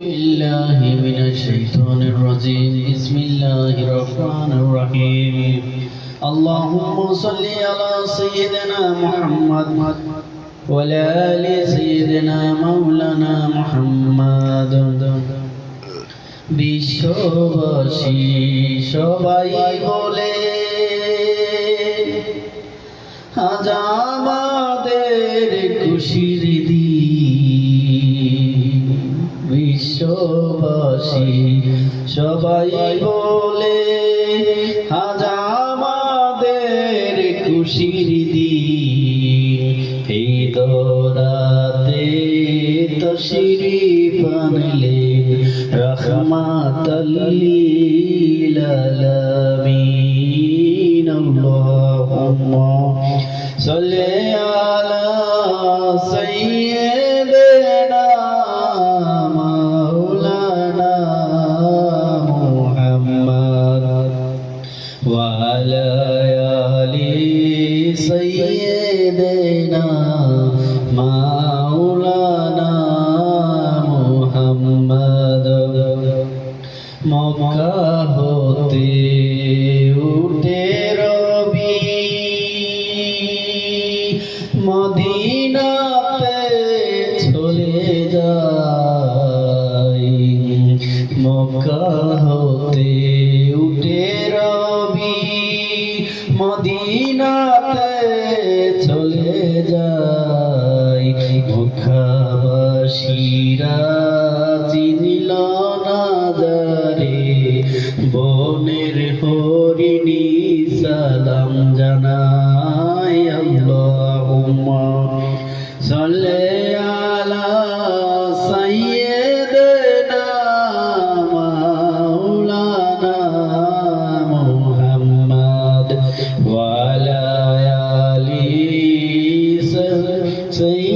بالله من الشيطان الرجيم بسم الله الرحمن الرحيم اللهم صل على سيدنا محمد وعلى آل سيدنا مولانا محمد বিশ্ববাসী সবাই বলে আজ আমাদের খুশির বিশ্ববাসী, সবাই বলে, আজ আমাদের খুশির দিন। এই দরাতে তশরি পানলে রহমাতাল্লিল আলামিন, আল্লাহুম্মা সাল্লি মাওলানা মোহাম্মদ। মক্কা হতে উঠে রবি। মদিনাতে চলে যায় মক্কা হতে মুখাবাসীরা চিনিল না যারে বনের হরিণী সালাম জানাই আল্লাহুম্মা। সাল্লি আলা সাইয়্যিদিনা মাওলানা মুহাম্মদ ওয়া আলা আলি সাইয়্যিদিনা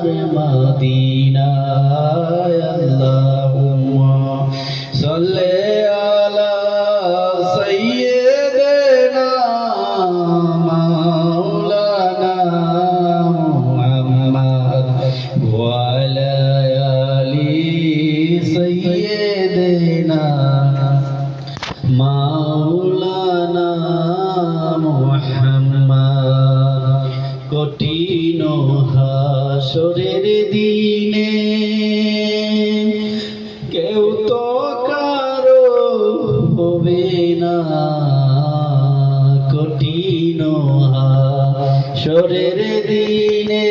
সোনার মাদিনায় আল্লাহুম্মা সাল্লি আলা সাইয়্যিদিনা মাওলানা মুহাম্মদ ওয়া আলা আলি সাইয়্যিদিনা মুহাম্মদ। কঠিন হাসরের দিনে কেউ তো কারও হবে না। কঠিন হাসরের দিনে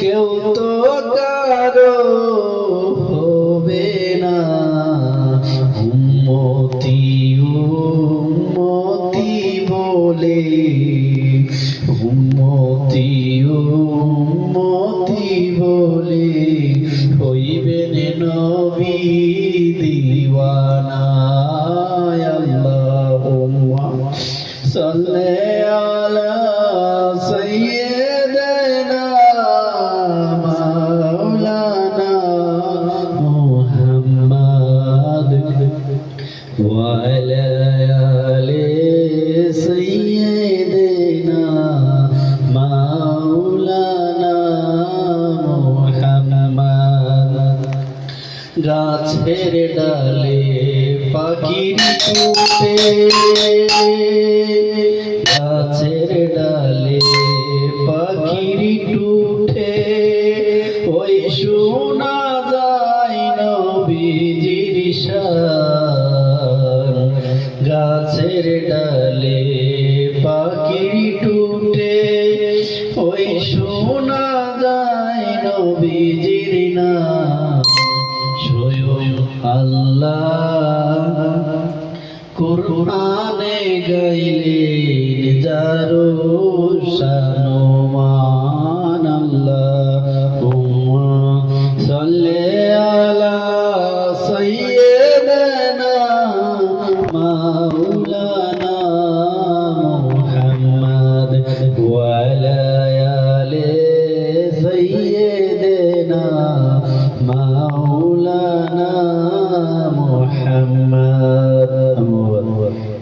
কেউ তো কারও হবে না। উম্মতি উম্মতি বলে, উম্মতি সাল্লি আলা সাইয়্যিদিনা মাওলানা মুহাম্মদ وعلى آل سيدنا مولانا محمد গাছের ডালে পাখির ছুটে ওই শোনা যায় নবীজির নাম। স্বয়ং আল্লাহ কোরআনে গাইলেন যারো শানমান